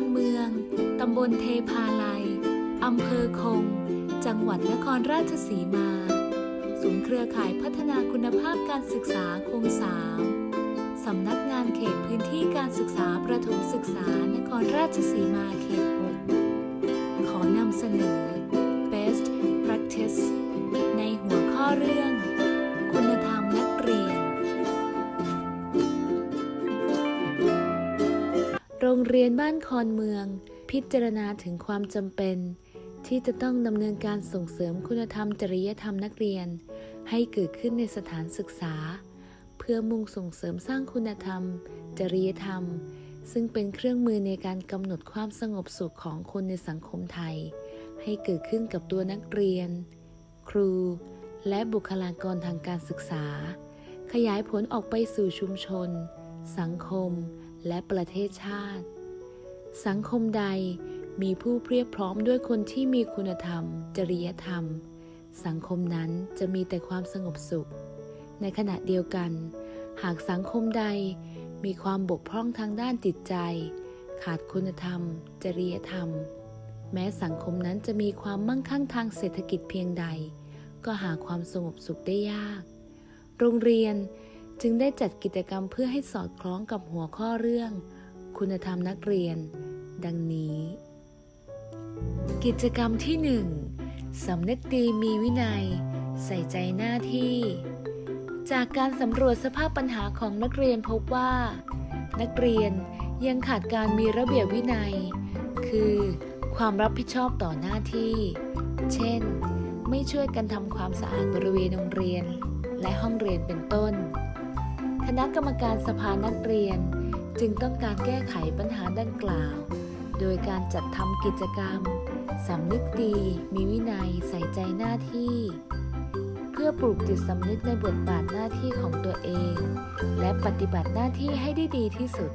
รเมือง ตำบลเทพาลัย อำเภอคง จังหวัดนครราชสีมา ศูนย์เครือข่ายพัฒนาคุณภาพการศึกษาคงสามสำนักงานเขตพื้นที่การศึกษาประถมศึกษานครราชสีมาเขตหกขอนำเสนอ best practice รงเรียนบ้านคอนเมือง พิจารณาถึงความจำเป็น ที่จะต้องดำเนินการส่งเสริมคุณธรรมจริยธรรมนักเรียน ให้เกิดขึ้นในสถานศึกษา เพื่อมุ่งส่งเสริมสร้างคุณธรรม จริยธรรม ซึ่งเป็นเครื่องมือในการกำหนดความสงบสุขของคนในสังคมไทย ให้เกิดขึ้นกับตัวนักเรียน ครู และบุคลากรทางการศึกษา ขยายผลออกไปสู่ชุมชน สังคม และประเทศชาติ สังคมใดมีผู้เพียบพร้อมด้วยคนที่มีคุณธรรม จริยธรรม สังคมนั้นจะมีแต่ความสงบสุข ในขณะเดียวกัน หากสังคมใดมีความบกพร่องทางด้านจิตใจ ขาดคุณธรรม จริยธรรม แม้สังคมนั้นจะมีความมั่งคั่งทางเศรษฐกิจเพียงใด ก็หาความสงบสุขได้ยาก โรงเรียน จึงได้จัดกิจกรรมเพื่อให้สอดคล้องกับหัวข้อเรื่อง คุณธรรมนักเรียน ดังนี้ กิจกรรมที่หนึ่งสำนึกดีมีวินัย ใส่ใจหน้าที่ จากการสำรวจสภาพปัญหาของนักเรียนพบว่า นักเรียนยังขาดการมีระเบียบวินัย คือความรับผิดชอบต่อหน้าที่ เช่น ไม่ช่วยกันทำความสะอาดบริเวณโรงเรียน และห้องเรียนเป็นต้น คณะกรรมการสภานักเรียน จึงต้องการแก้ไขปัญหาดังกล่าว โดยการจัดทำกิจกรรมสำนึกดี มีวินัยใส่ใจหน้าที่ เพื่อปลูกจิตสำนึกในบทบาทหน้าที่ของตัวเอง และปฏิบัติหน้าที่ให้ได้ดีที่สุด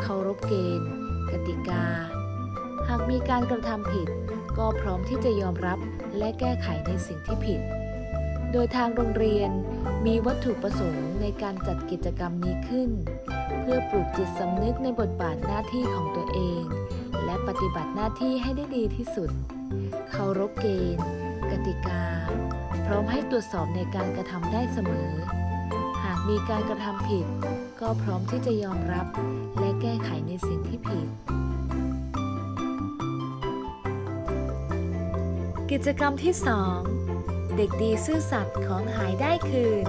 เคารพเกณฑ์ กติกา หากมีการกระทำผิด ก็พร้อมที่จะยอมรับและแก้ไขในสิ่งที่ผิด โดยทางโรงเรียนมีวัตถุประสงค์ในการจัดกิจกรรมนี้ขึ้น เพื่อปลูกจิตสำนึกในบทบาทหน้าที่ของตัวเอง และปฏิบัติหน้าที่ให้ได้ดีที่สุด เคารพเกณฑ์ กติกา พร้อมให้ตรวจสอบในการกระทำได้เสมอ หากมีการกระทำผิด ก็พร้อมที่จะยอมรับ และแก้ไขในสิ่งที่ผิดกิจกรรมที่ 2 เด็กดีซื่อสัตย์ของหายได้คืน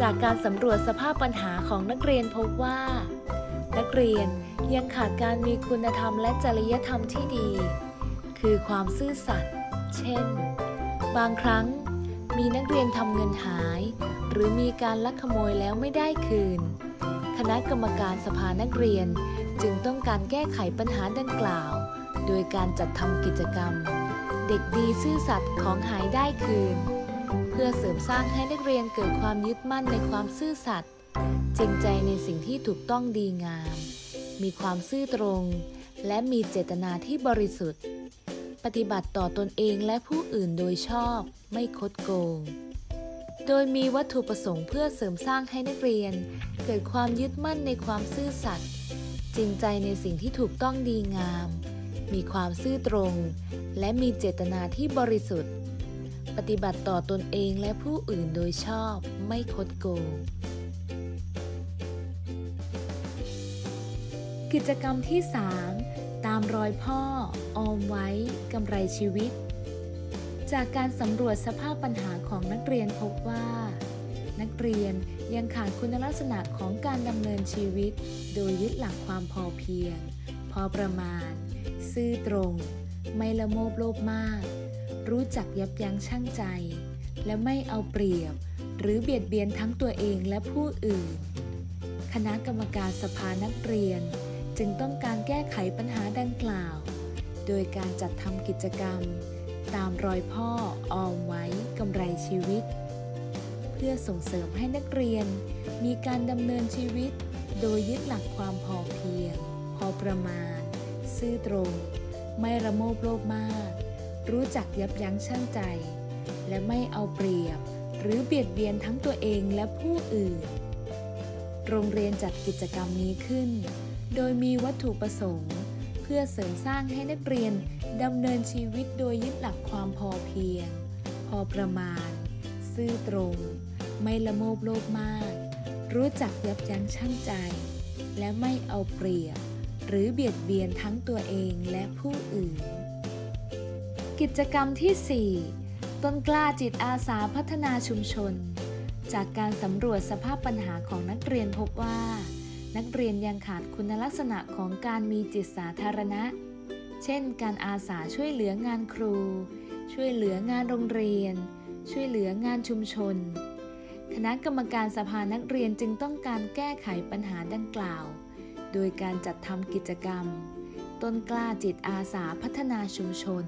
จากการสำรวจสภาพปัญหาของนักเรียนพบว่า นักเรียนยังขาดการมีคุณธรรมและจริยธรรมที่ดี คือความซื่อสัตย์ เช่น บางครั้งมีนักเรียนทำเงินหาย หรือมีการลักขโมยแล้วไม่ได้คืน คณะกรรมการสภานักเรียนจึงต้องการแก้ไขปัญหาดังกล่าว โดยการจัดทำกิจกรรม เด็กดีซื่อสัตย์ของหายได้คืน เพื่อเสริมสร้างให้นักเรียนเกิดความยึดมั่นในความซื่อสัตย์จริงใจในสิ่งที่ถูกต้องดีงาม มีความซื่อตรง และมีเจตนาที่บริสุทธิ์ ปฏิบัติต่อตนเองและผู้อื่นโดยชอบไม่คดโกง โดยมีวัตถุประสงค์เพื่อเสริมสร้างให้นักเรียน เกิดความยึดมั่นในความซื่อสัตย์จริงใจในสิ่งที่ถูกต้องดีงาม มีความซื่อตรง และมีเจตนาที่บริสุทธิ์ ปฏิบัติต่อตนเองและผู้อื่นโดยชอบไม่คดโกง กิจกรรมที่ 3 ตามรอยพ่อ ออมไว้กำไรชีวิต จากการสำรวจสภาพปัญหาของนักเรียนพบว่า นักเรียนยังขาดคุณลักษณะของการดำเนินชีวิต โดยยึดหลักความพอเพียง พอประมาณ ซื่อตรง ไม่ละโมบโลภมาก รู้จักยับยั้งชั่งใจ และไม่เอาเปรียบ หรือเบียดเบียนทั้งตัวเองและผู้อื่น คณะกรรมการสภานักเรียน จึงต้องการแก้ไขปัญหาดังกล่าว โดยการจัดทำกิจกรรม ตามรอยพ่อออมไว้กำไรชีวิต เพื่อส่งเสริมให้นักเรียน มีการดำเนินชีวิต โดยยึดหลักความพอเพียง พอประมาณ ซื่อตรง ไม่ระโมบโลภมาก รู้จักยับยั้งชั่งใจ และไม่เอาเปรียบ หรือเบียดเบียนทั้งตัวเองและผู้อื่น โรงเรียนจัดกิจกรรมนี้ขึ้น โดยมีวัตถุประสงค์ เพื่อเสริมสร้างให้นักเรียนดำเนินชีวิตโดยยึดหลักความพอเพียง พอประมาณ ซื่อตรง ไม่ละโมบโลภมาก รู้จักยับยั้งชั่งใจ และไม่เอาเปรียบ หรือเบียดเบียนทั้งตัวเองและผู้อื่น กิจกรรมที่ 4 ต้นกล้าจิตอาสาพัฒนาชุมชน จากการสำรวจสภาพปัญหาของนักเรียนพบว่า นักเรียนยังขาดคุณลักษณะของการมีจิตสาธารณะ เช่น การอาสาช่วยเหลืองานครู ช่วยเหลืองานโรงเรียน ช่วยเหลืองานชุมชน คณะกรรมการสภานักเรียนจึงต้องการแก้ไขปัญหาดังกล่าว โดยการจัดทำกิจกรรม ต้นกล้าจิตอาสาพัฒนาชุมชน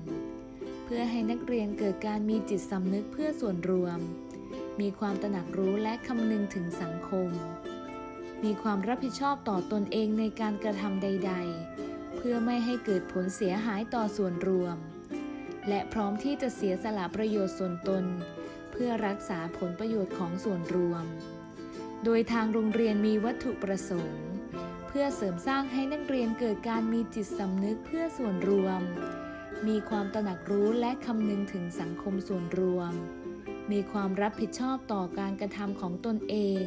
เพื่อให้นักเรียนเกิดการมีจิตสำนึกเพื่อส่วนรวม มีความตระหนักรู้และคำนึงถึงสังคม มีความรับผิดชอบต่อตนเองในการกระทำใด ๆ เพื่อไม่ให้เกิดผลเสียหายต่อส่วนรวม และพร้อมที่จะเสียสละประโยชน์ส่วนตน เพื่อรักษาผลประโยชน์ของส่วนรวม โดยทางโรงเรียนมีวัตถุประสงค์ พื่อเสริมสร้างให้นักเรียนเกิดการมีจิตสำนึกเพื่อส่วนรวม มีความตระหนักรู้และคำนึงถึงสังคมส่วนรวม มีความรับผิดชอบต่อการกระทำของตนเอง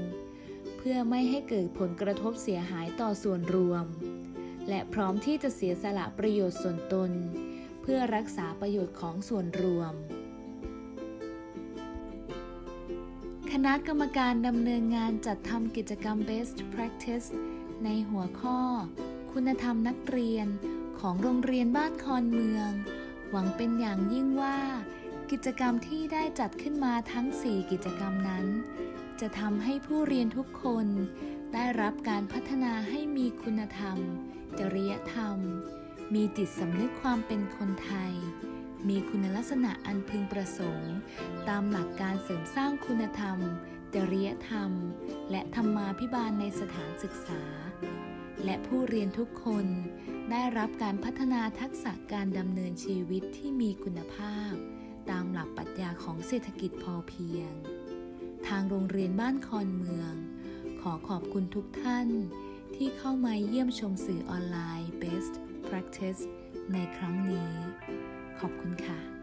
เพื่อไม่ให้เกิดผลกระทบเสียหายต่อส่วนรวม และพร้อมที่จะเสียสละประโยชน์ส่วนตน เพื่อรักษาประโยชน์ของส่วนรวมคณะกรรมการดำเนินงานจัดทำกิจกรรม Best Practice ในหัวข้อ คุณธรรมนักเรียนของโรงเรียนบ้านคอนเมือง หวังเป็นอย่างยิ่งว่า กิจกรรมที่ได้จัดขึ้นมาทั้ง 4 กิจกรรมนั้น จะทำให้ผู้เรียนทุกคน ได้รับการพัฒนาให้มีคุณธรรม จริยธรรม มีจิตสำนึกความเป็นคนไทย มีคุณลักษณะอันพึงประสงค์ ตามหลักการเสริมสร้างคุณธรรม จริยธรรม และธรรมาภิบาลในสถานศึกษา และผู้เรียนทุกคนได้รับการพัฒนาทักษะการดำเนินชีวิตที่มีคุณภาพ ตามหลักปรัชญาของเศรษฐกิจพอเพียง ทางโรงเรียนบ้านคอนเมือง ขอขอบคุณทุกท่าน ที่เข้ามาเยี่ยมชมสื่อออนไลน์ Best Practice ในครั้งนี้ ขอบคุณค่ะ